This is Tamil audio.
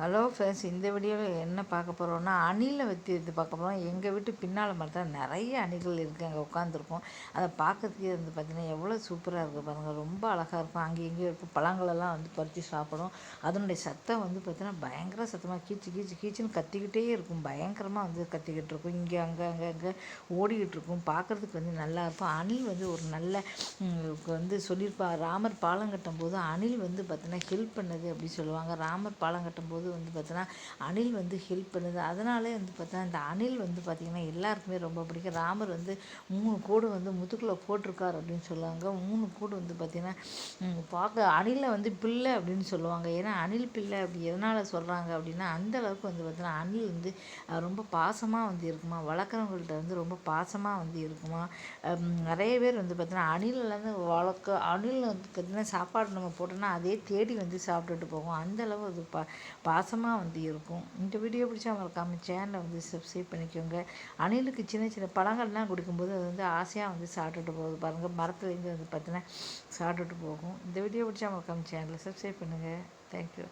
ஹலோ ஃப்ரெண்ட்ஸ் இந்த வீடியோவில் என்ன பார்க்க போகிறோம்னா அணிலை வச்சு இது பார்க்க போகிறோம் எங்கள் வீட்டு பின்னால் மரத்தில் நிறைய அணிகள் இருக்குது அங்கே உட்காந்துருக்கும் அதை பார்க்கறதுக்கே வந்து பார்த்திங்கன்னா எவ்வளோ சூப்பராக இருக்குது பாருங்கள் ரொம்ப அழகாக இருக்கும். அங்கே எங்கேயும் இருக்கும் பழங்களெல்லாம் வந்து பறித்து சாப்பிடும். அதனுடைய சத்தம் வந்து பார்த்திங்கன்னா பயங்கர சத்தமாக கீச்சு கீச்சு கீச்சுன்னு கத்திக்கிட்டே இருக்கும். பயங்கரமாக வந்து கத்திக்கிட்டு இருக்கும். இங்கே அங்கே அங்கே அங்கே ஓடிக்கிட்டு இருக்கும். பார்க்குறதுக்கு வந்து நல்லா இருக்கும். அணில் வந்து ஒரு நல்ல வந்து சொல்லியிருப்பா ராமர் பாலம் கட்டும்போது அணில் வந்து பார்த்திங்கன்னா ஹெல்ப் பண்ணுது அப்படி சொல்லுவாங்க. ராமர் பாலம் கட்டும்போது வந்து பார்த்தீங்கன்னா அணில் வந்து ஹெல்ப் பண்ணுது. அதனாலே வந்து பார்த்தா இந்த அணில் வந்து பார்த்திங்கன்னா எல்லாருக்குமே ரொம்ப பிடிக்கும். ராமர் வந்து மூணு கோடு வந்து முதுகில் போட்டிருக்கார் அப்படின்னு சொல்லுவாங்க. மூணு கோடு வந்து பார்த்திங்கன்னா பார்க்க அணிலை வந்து பிள்ளை அப்படின்னு சொல்லுவாங்க. ஏன்னா அணில் பிள்ளை அப்படி எதனால் சொல்கிறாங்க அப்படின்னா அந்த அளவுக்கு வந்து பார்த்தீங்கன்னா அணில் வந்து ரொம்ப பாசமாக வந்து இருக்குமா? வளர்க்குறவங்கள்ட்ட வந்து ரொம்ப பாசமாக வந்து இருக்குமா? நிறைய பேர் வந்து பார்த்தீங்கன்னா அணிலேருந்து வளர்க்க அணில் வந்து பார்த்திங்கன்னா சாப்பாடு நம்ம போட்டோம்னா அதே தேடி வந்து சாப்பிட்டுட்டு போகும். அந்தளவு அது பா பா பாசமாக வந்து இருக்கும். இந்த வீடியோ பிடிச்சா மறக்காமல் சேனலை வந்து சப்ஸ்கிரைப் பண்ணிக்கோங்க. அணிலுக்கு சின்ன சின்ன பழங்கள்லாம் கொடுக்கும்போது அது வந்து ஆசையாக வந்து சாப்பிட்டுட்டு போகுது. பாருங்கள் மரத்துலேருந்து வந்து பார்த்தீங்கன்னா சாப்பிட்டுட்டு போகும். இந்த வீடியோ பிடிச்சா மறக்காமல் சேனலை சப்ஸ்கிரைப் பண்ணுங்கள் தேங்க்யூ